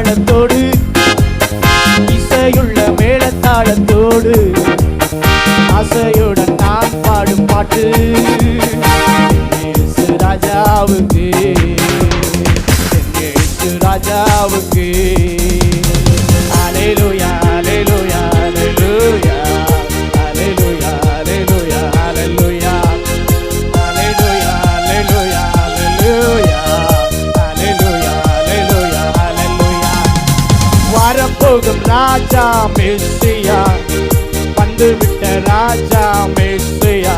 தாளத்தோடு இசையுள்ள மேளத்தாளத்தோடு ஆசையுடன் நான் பாடும் பாட்டு. போகும் ராஜா மெஸ்ஸியா வந்துவிட்ட ராஜா மெஸ்ஸியா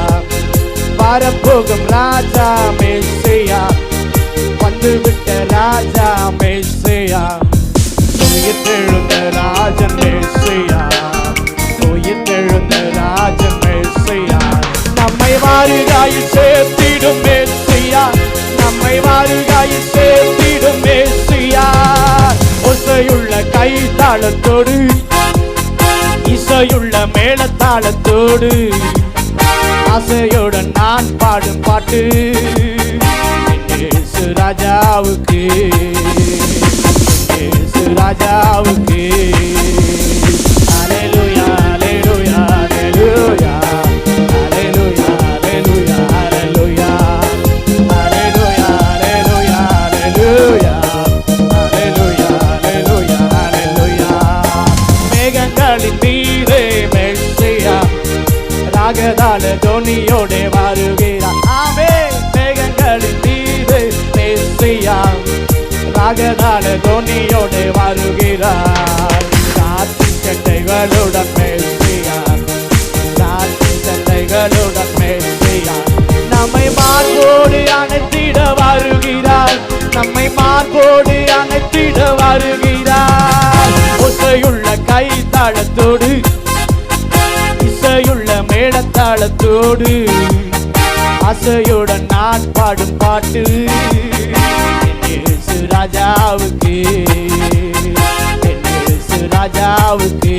வரப்போகும் ராஜா மெஸ்ஸியா வந்துவிட்ட ராஜா மெஸ்ஸியா உயிர்த்தெழுந்த ராஜன் மெஸ்ஸியா உயிர்த்தெழுந்த ராஜன் மெஸ்ஸியா நம்மை வாருகாயில் சேர்த்திடும் மெஸ்ஸியா நம்மை வாருகாயில் சேர்த்திடும் மெஸ்ஸியா இசையுள்ள கை தாளத்தோடு இசையுள்ள மேளத்தாளத்தோடு ஆசையுடன் நான் பாடும் பாட்டு இயேசு ராஜாவுக்கு இயேசு ராஜாவுக்கு. மேகதான துணியோட வருகிறார். ஆமே மேகங்களின் மீது மேசியா ராகதான துணியோட வருகிறார். காத்தி சட்டைகளுடன் மேசியார் காத்தி சட்டைகளுடன் மேசியார் நம்மை மார்போடு அணைத்திட வருகிறார். நம்மை மார்போடு அணைத்திட வருகிறார். ஒத்தையுள்ள கை தளத்து தாளத்தோடு ஆசையுடன் நான் பாடும் பாட்டு ராஜாவுக்கு ராஜாவுக்கு.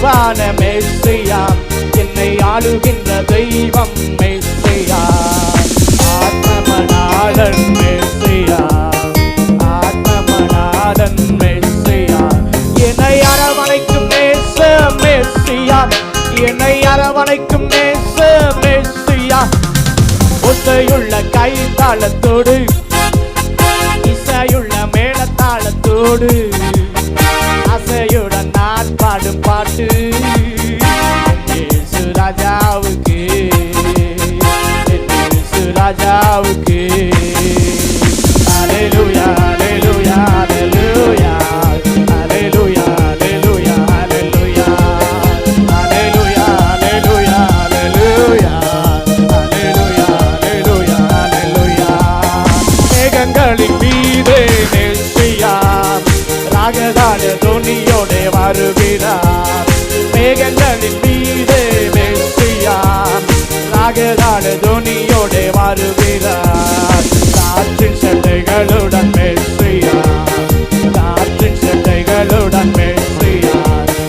உயர்வான மேசையா. என்னை ஆளுகின்ற தெய்வம் மேசையா. ஆத்மநாதன் மேசையா. ஆத்மநாதன் மேசையா. என்னை அரவணைக்கும் மேச மேசையா. என்னை அரவணைக்கும் மேச மேசையா. ஒத்தையுள்ள கைத்தாளத்தோடு ராஜாவுக்கு. அலையிலுயா அலையிலுயா அலையிலுயா வருகிறார். வருகிறார். காற்றின் சட்டைகளுடன் மெஸ்ஸியா காற்றின் சட்டைகளுடன் மெஸ்ஸியா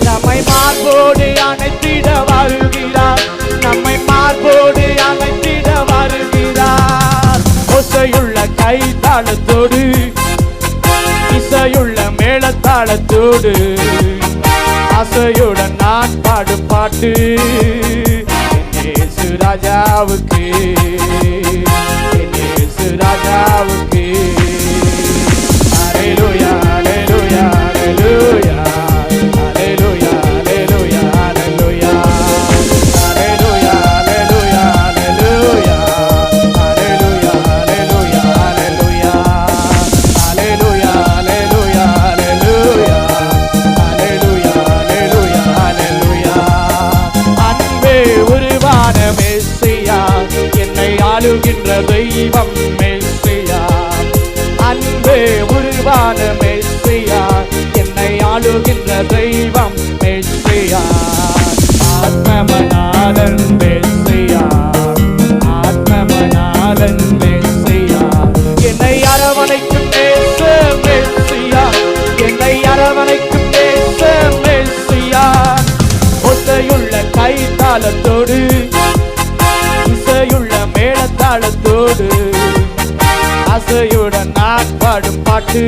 நம்மை மார்போடு அணைத்திட வருகிறார். நம்மை மார்போடு அணைத்திட வருகிறார். ஒசையுள்ள கை தாளத்தோடு இசையுள்ள மேளத்தாளத்தோடு ஆசையுடன் நான் பாடும் பாட்டு. ராஜாவுக்கு மெய்யார் என்னை ஆளுகின்ற தெய்வம் மெய்யார் ஆத்மநாதன் மெய்யார் ஆத்மநாதன் மெய்யார் என்னை அரவணைக்கும் பேச மெய்யார் என்னை அரவணைக்கும் பேச மெய்யார் ஒத்தையுள்ள கைத்தாளத்தோடு இசையுள்ள மேளத்தாளத்தோடு ஆசையுடன் நான் பாடும் பாட்டு.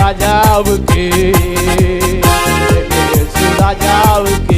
ராஜாவுக்கு ராஜாவுக்கு.